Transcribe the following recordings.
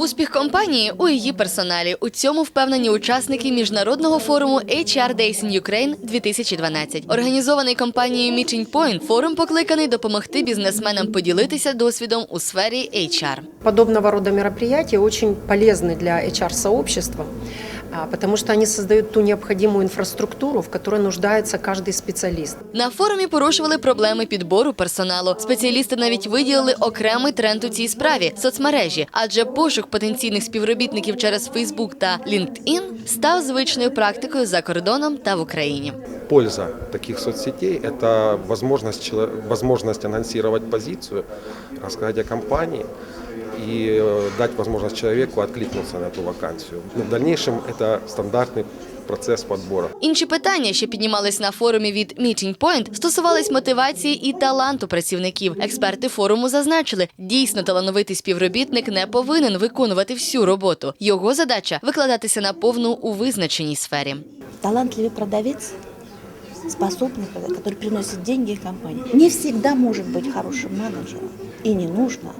Успіх компанії у її персоналі. У цьому впевнені учасники міжнародного форуму HR Days in Ukraine 2012. Організований компанією Meeting Point, форум покликаний допомогти бізнесменам поділитися досвідом у сфері HR. Подобного роду мероприятия очень полезны для HR-сообщества, а, потому что они создают ту необходимую инфраструктуру, в которой нуждается каждый специалист. На форумі порушували проблеми підбору персоналу. Спеціалісти навіть виділили окремий тренд у цій справі соцмережі, адже пошук потенційних співробітників через Facebook та LinkedIn став звичною практикою за кордоном та в Україні. Польза таких соцсетей – это возможность, возможность анонсировать позицию, рассказать о компании и э, дать возможность человеку откликнуться на эту вакансию. Ну, в дальнейшем это стандартный процесс подбора. Інші питання, що піднімались на форумі від Meeting Point, стосувались мотивації і таланту працівників. Експерти форуму зазначили, дійсно талановитий співробітник не повинен виконувати всю роботу. Його задача викладатися на повну у визначеній сфері. талантливый продавец, способный продавец, который приносит деньги компании, не всегда может быть хорошим менеджером. И не нужно.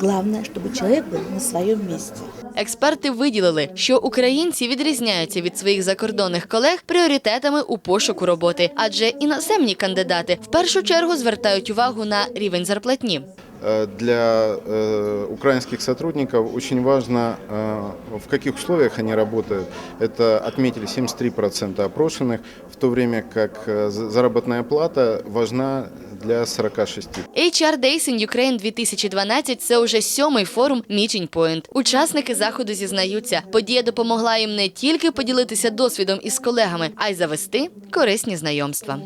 Главное, чтобы человек был на своем месте. Експерти виділили, що українці відрізняються від своїх закордонних колег пріоритетами у пошуку роботи, адже іноземні кандидати в першу чергу звертають увагу на рівень зарплатні. Э, Для э, украинских сотрудников очень важно, э, в каких условиях они работают. Это отметили 73% опрошенных, в то время как э, за- заработная плата важна для 46%. HR Days in Ukraine 2012 – це уже сьомий форум Meeting Point. Учасники заходу зізнаються, подія допомогла їм не тільки поділитися досвідом із колегами, а й завести корисні знайомства.